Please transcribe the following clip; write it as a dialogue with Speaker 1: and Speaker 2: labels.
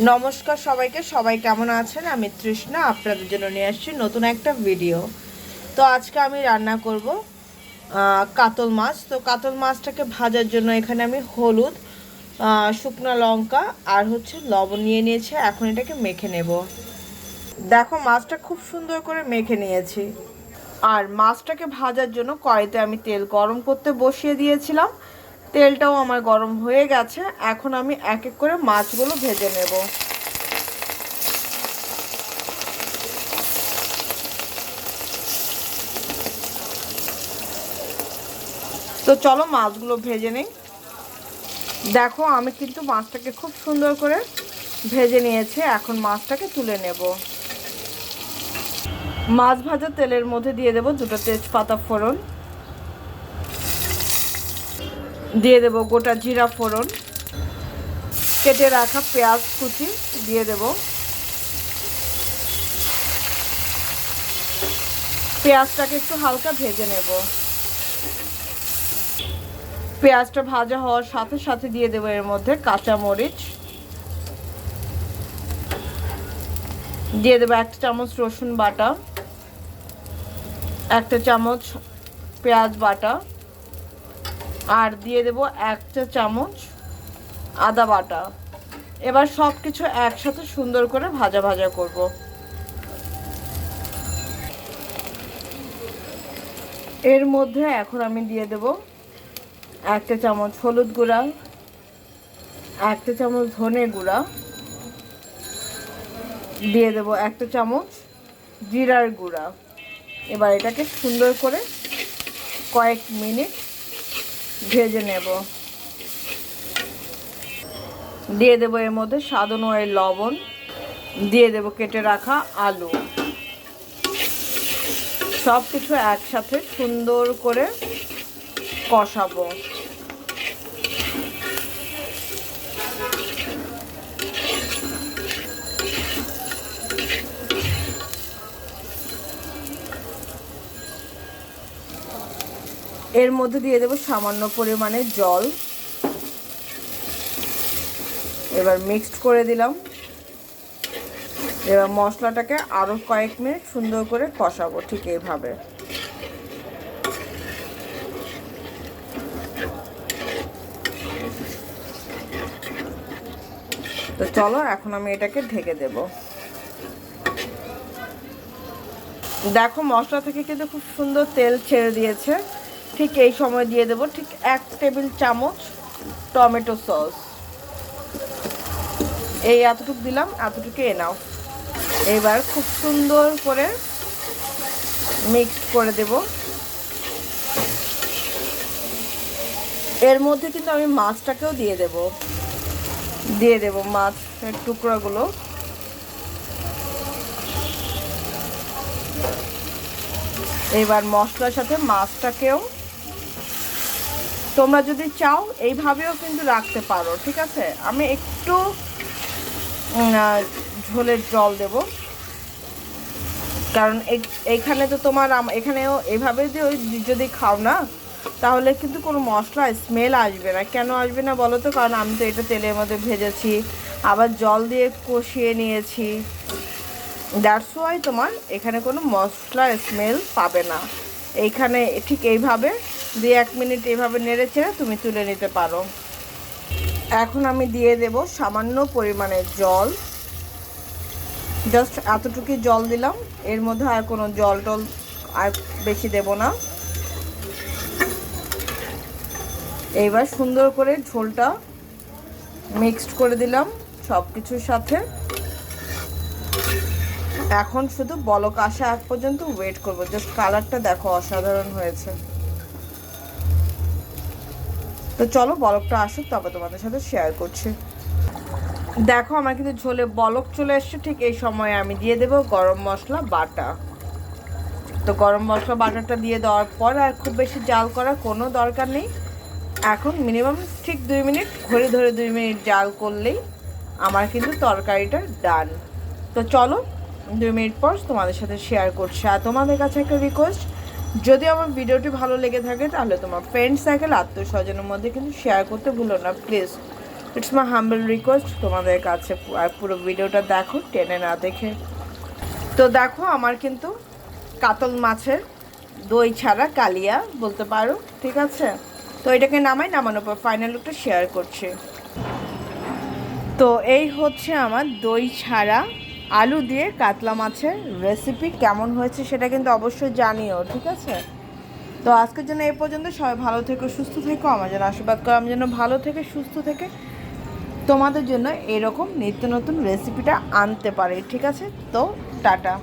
Speaker 1: নমস্কার সবাইকে, সবাই কেমন আছেন? আমি তৃষ্ণা, আপনাদের জন্য নিয়ে আসছি নতুন একটা ভিডিও তো আজকে আমি রান্না করব কাতল মাছ। তো কাতল মাছটাকে ভাজার জন্য এখানে আমি হলুদ শুকনো লঙ্কা আর হচ্ছে লবণ নিয়ে নিয়েছি। এখন এটাকে মেখে নেব। দেখো, মাছটা খুব সুন্দর করে মেখে নিয়েছি। আর মাছটাকে ভাজার জন্য কড়াইতে আমি তেল গরম করতে বসিয়ে দিয়েছিলাম। তেলটাও আমার গরম হয়ে গেছে। এখন আমি এক এক করে মাছগুলো ভেজে নেব। তো চলো মাছগুলো ভেজে নেই। দেখো, আমি কিন্তু মাছটাকে খুব সুন্দর করে ভেজে নিয়েছি। এখন মাছটাকে তুলে নেব। মাছ ভাজা তেলের মধ্যে দিয়ে দেবো দুটো তেজপাতা ফোড়ন। দিয়ে দেব গোটা জিরা ফোড়ন। কেটে রাখা পেঁয়াজ কুচি দিয়ে দেব। পেঁয়াজটাকে একটু হালকা ভেজে নেব। পেঁয়াজটা ভাজা হওয়ার সাথে সাথে দিয়ে দেবো এর মধ্যে কাঁচা মরিচ দিয়ে দেবো একটা চামচ রসুন বাটা, একটা চামচ পেঁয়াজ বাটা। আর দিয়ে দেব একটা চামচ আদা বাটা। এবার সব কিছু একসাথে সুন্দর করে ভাজা ভাজা করব। এর মধ্যে এখন আমি দিয়ে দেব একটা চামচ হলুদ গুঁড়া একটা চামচ ধনে গুঁড়া, দিয়ে দেব একটা চামচ জিরার গুঁড়া। এবার এটাকে সুন্দর করে কয়েক মিনিট ভেজে নেব। দিয়ে দেবো এর মধ্যে স্বাদ অনুযায়ী লবণ। দিয়ে দেবো কেটে রাখা আলু। সব কিছু একসাথে সুন্দর করে কষাবো। এর মধ্যে দিয়ে দেবো সামান্য পরিমাণে জল। এবার মিক্সড করে দিলাম। এবার মশলাটাকে আরও কয়েক মিনিট সুন্দর করে কষাবো ঠিক এইভাবে। তো চলো, এখন আমি এটাকে ঢেকে দেব। দেখো মশলা থেকে কিন্তু খুব সুন্দর তেল ছেড়ে দিয়েছে। ঠিক এই সময় দিয়ে দেব, ঠিক এক টেবিল চামচ টমেটো সস। এই এতটুকু দিলাম এতটুকু এনাও এবার খুব সুন্দর করে মিক্স করে দেব। এর মধ্যে কিন্তু আমি মাছটাকেও দিয়ে দেব। দিয়ে দেব মাছের টুকরাগুলো। এবার মশলার সাথে মাছটাকেও তোমরা যদি চাও, এইভাবেও কিন্তু রাখতে পারো, ঠিক আছে? আমি একটু ঝোলের জল দেব। কারণ এইখানে তো তোমার এখানেও এভাবে যে ওই যদি খাও না, তাহলে কিন্তু কোনো মশলা স্মেল আসবে না। কেন আসবে না বলো তো? কারণ আমি তো এটা তেলের মধ্যে ভেজেছি, আবার জল দিয়ে কষিয়ে নিয়েছি। দ্যাটস ওয়াই তোমার এখানে কোনো মশলা স্মেল পাবে না। এইখানে ঠিক এইভাবে দুই এক মিনিট এভাবে নেড়ে চেড়ে তুমি তুলে নিতে পারো। এখন আমি দিয়ে দেব সামান্য পরিমাণে জল। জাস্ট এতটুকুই জল দিলাম। এর মধ্যে আর কোনো জল টল আর বেশি দেব না। এইবার সুন্দর করে ঝোলটা মিক্সড করে দিলাম সব কিছুর সাথে। এখন শুধু বলক আসা এক পর্যন্ত ওয়েট করব। জাস্ট কালারটা দেখো, অসাধারণ হয়েছে। তো চলো বলকটা আসুক তবে তোমাদের সাথে শেয়ার করছি। দেখো, আমার কিন্তু ঝোলে বলক চলে এসছে, ঠিক এই সময় আমি দিয়ে দেব গরম মশলা, বাটা। তো গরম মশলা, বাটাটা দিয়ে দেওয়ার পর আর খুব বেশি জাল করার কোনো দরকার নেই। এখন মিনিমাম ঠিক দুই মিনিট ঘড়ি ধরে দুই মিনিট জাল করলেই আমার কিন্তু তরকারিটা ডান তো চলো, দুই মিনিট পর তোমাদের সাথে শেয়ার করছি। আর তোমাদের কাছে একটা রিকোয়েস্ট যদি আমার ভিডিওটি ভালো লেগে থাকে, তাহলে তোমার ফ্রেন্ড সার্কেল আত্মীয় স্বজনের মধ্যে কিন্তু শেয়ার করতে ভুলো না please it's my humble request তোমাদের কাছে পুরো ভিডিওটা দেখো, টেনে না দেখে। তো দেখো, আমার কিন্তু কাতল মাছের দই ছাড়া কালিয়া বলতে পারো, ঠিক আছে? তো এটাকে নামাই, নামানোর পর ফাইনাল লুকটা শেয়ার করছি। তো এই হচ্ছে আমার দই ছাড়া আলু দিয়ে কাতলা মাছের রেসিপি কেমন হয়েছে সেটা কিন্তু অবশ্যই জানিও, ঠিক আছে? তো আজকের জন্য এই পর্যন্ত, সবাই ভালো থেকো, সুস্থ থেকো, আমার যেন আশীর্বাদ করো, আমি যেন ভালো থেকে, সুস্থ থেকে তোমাদের জন্য এরকম নিত্য নতুন রেসিপিটা আনতে পারে, ঠিক আছে? তো টাটা।